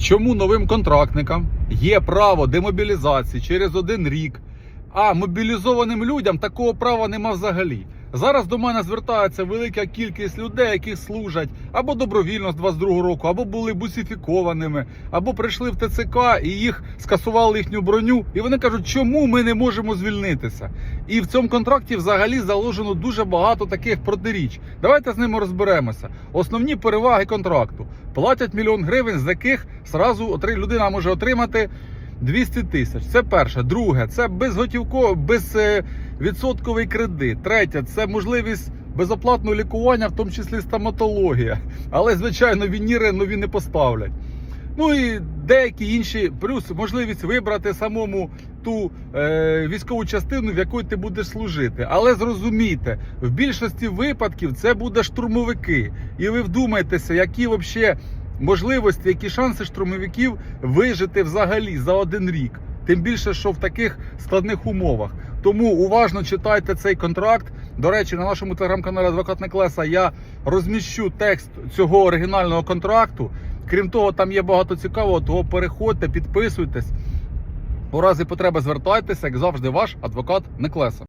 чому новим контрактникам є право демобілізації через один рік, а мобілізованим людям такого права нема взагалі. Зараз до мене звертається велика кількість людей, які служать або добровільно з 22 року, або були бусифікованими, або прийшли в ТЦК і їх скасували їхню броню. І вони кажуть, чому ми не можемо звільнитися? І в цьому контракті взагалі заложено дуже багато таких протиріч. Давайте з ними розберемося. Основні переваги контракту платять мільйон гривень, з яких отри- людина може отримати 200 тисяч. Це перше. Друге, це безготівково, безвідсотковий кредит. Третє, це можливість безоплатного лікування, в тому числі стоматологія. Але, звичайно, вініри нові не поставлять. Ну і деякі інші, плюс можливість вибрати самому ту е, військову частину, в якої ти будеш служити. Але зрозумійте, в більшості випадків це буде штурмовики. І ви вдумайтеся, які взагалі можливості, які шанси штурмовиків вижити взагалі за один рік. Тим більше, що в таких складних умовах. Тому уважно читайте цей контракт. До речі, на нашому телеграм-каналі Адвокат Неклеса я розміщу текст цього оригінального контракту. Крім того, там є багато цікавого, того переходьте, підписуйтесь. У разі потреби звертайтеся, як завжди, ваш адвокат Неклеса.